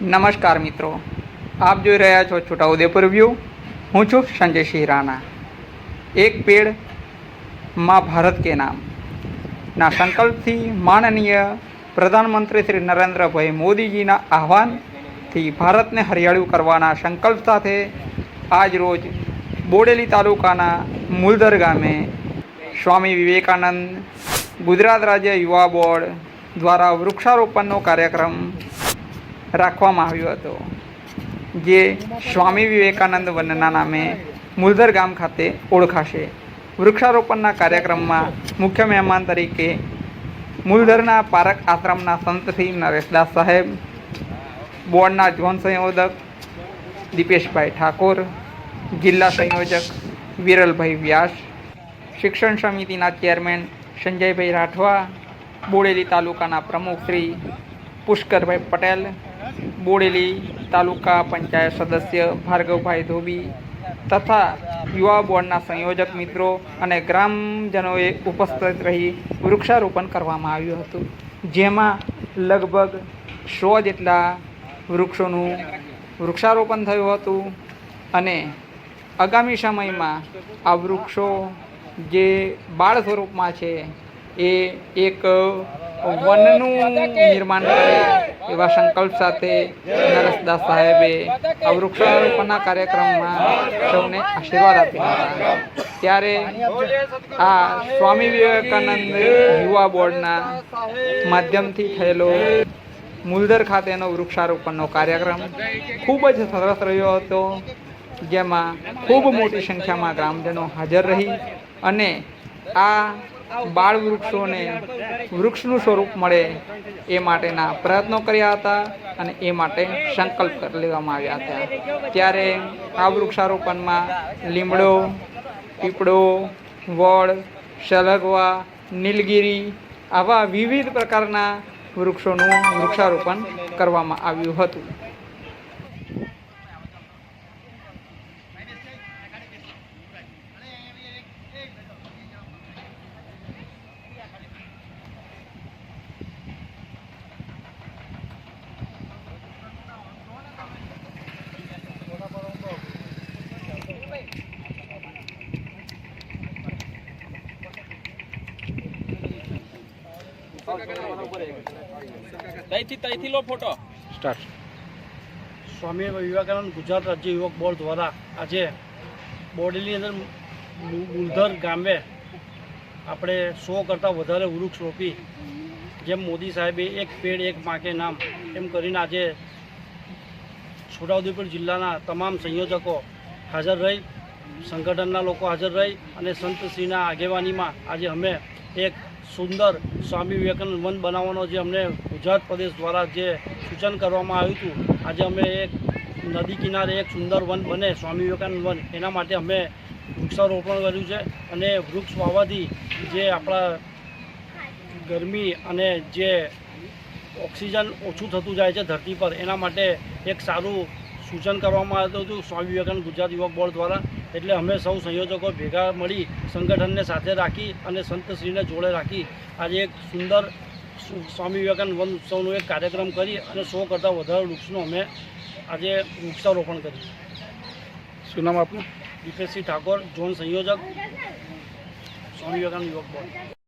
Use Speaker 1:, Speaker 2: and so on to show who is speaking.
Speaker 1: નમસ્કાર મિત્રો. આપ જોઈ રહ્યા છો છોટાઉદેપુર વ્યૂ. હું છું સંજય સિંહ રાણા. એક પેડમાં ભારત કે નામ. ના સંકલ્પથી માનનીય પ્રધાનમંત્રી શ્રી નરેન્દ્રભાઈ મોદીજીના આહવાનથી ભારતને હરિયાળું કરવાના સંકલ્પ સાથે આજ રોજ બોડેલી તાલુકાના મુલદર ગામે સ્વામી વિવેકાનંદ ગુજરાત રાજ્ય યુવા બોર્ડ દ્વારા વૃક્ષારોપણનો કાર્યક્રમ રાખવામાં આવ્યો હતો, જે સ્વામી વિવેકાનંદ વનના નામે મુલધર ગામ ખાતે ઓળખાશે. વૃક્ષારોપણના કાર્યક્રમમાં મુખ્ય મહેમાન તરીકે મુલધરના પારક આશ્રમના સંત શ્રી નરેશદાસ સાહેબ, બોર્ડના ઝોન સંયોજક દીપેશભાઈ ઠાકોર, જિલ્લા સંયોજક વિરલભાઈ વ્યાસ, શિક્ષણ સમિતિના ચેરમેન સંજયભાઈ રાઠવા, બોડેલી તાલુકાના પ્રમુખ શ્રી પુષ્કરભાઈ પટેલ, બોડેલી તાલુકા પંચાયત સદસ્ય ભાર્ગવભાઈ ધોબી તથા યુવા બોર્ડના સંયોજક મિત્રો અને ગ્રામજનોએ ઉપસ્થિત રહી વૃક્ષારોપણ કરવામાં આવ્યું હતું. જેમાં લગભગ સો જેટલા વૃક્ષોનું વૃક્ષારોપણ થયું હતું અને આગામી સમયમાં આ વૃક્ષો જે બાળ સ્વરૂપમાં છે એ એક વનનું નિર્માણ કરે એવા સંકલ્પ સાથે નરસદાસ સાહેબે આ વૃક્ષારોપણના કાર્યક્રમમાં સૌને આશીર્વાદ આપ્યા હતા. ત્યારે આ સ્વામી વિવેકાનંદ યુવા બોર્ડના માધ્યમથી થયેલો મુલદર ખાતેનો વૃક્ષારોપણનો કાર્યક્રમ ખૂબ જ સરસ રહ્યો હતો, જેમાં ખૂબ મોટી સંખ્યામાં ગ્રામજનો હાજર રહી અને આ બાળ વૃક્ષોને વૃક્ષનું સ્વરૂપ મળે એ માટેના પ્રયત્નો કર્યા હતા અને એ માટે સંકલ્પ લેવામાં આવ્યા હતા. ત્યારે આ વૃક્ષારોપણમાં લીમડો, પીપળો, વડ, શલગવા, નીલગિરી આવા વિવિધ પ્રકારના વૃક્ષોનું વૃક્ષારોપણ કરવામાં આવ્યું હતું.
Speaker 2: તઈથી તઈથી લો ફોટો
Speaker 1: સ્ટાર્ટ
Speaker 3: સ્વામી વિવેકાનંદ ગુજરાત રાજ્ય યુવક બોર્ડ દ્વારા આજે બોર્ડની અંદર મુલધર ગામે આપણે સો કરતાં વધારે વૃક્ષ રોપી જેમ મોદી સાહેબે એક પેડ એક માકે નામ એમ કરીને આજે છોટાઉદેપુર જિલ્લાના તમામ સંયોજકો હાજર રહી સંગઠનના લોકો હાજર રહી અને સંતશ્રીના આગેવાનીમાં આજે અમે એક સુંદર સ્વામી વિવેકાનંદ વન બનાવવાનો જે અમને ગુજરાત પ્રદેશ દ્વારા જે સૂચન કરવામાં આવ્યું હતું, આજે અમે એક નદી કિનારે એક સુંદર વન બને, સ્વામી વિવેકાનંદ વન. એના માટે અમે વૃક્ષારોપણ કર્યું છે અને વૃક્ષ વાવવાથી જે આપણા ગરમી અને જે ઓક્સિજન ઓછું થતું જાય છે ધરતી પર, એના માટે એક સારું સૂચન કરવામાં આવ્યું હતું સ્વામી વિવેકાનંદ ગુજરાત યુવક બોર્ડ દ્વારા. એટલે અમે સૌ સંયોજકો ભેગા મળી સંગઠનને સાથે રાખી અને સંતશ્રીને જોડે રાખી આજે એક સુંદર સ્વામી વિવેકાનંદ વન ઉત્સવનો એક કાર્યક્રમ કરી અને સો કરતાં વધારે વૃક્ષનું અમે આજે વૃક્ષારોપણ કર્યું.
Speaker 1: શું નામ આપનું?
Speaker 3: દીપેશસિંહ ઠાકોર ઝોન સંયોજક સ્વામી વિવેકાનંદ યુવક બોર્ડ.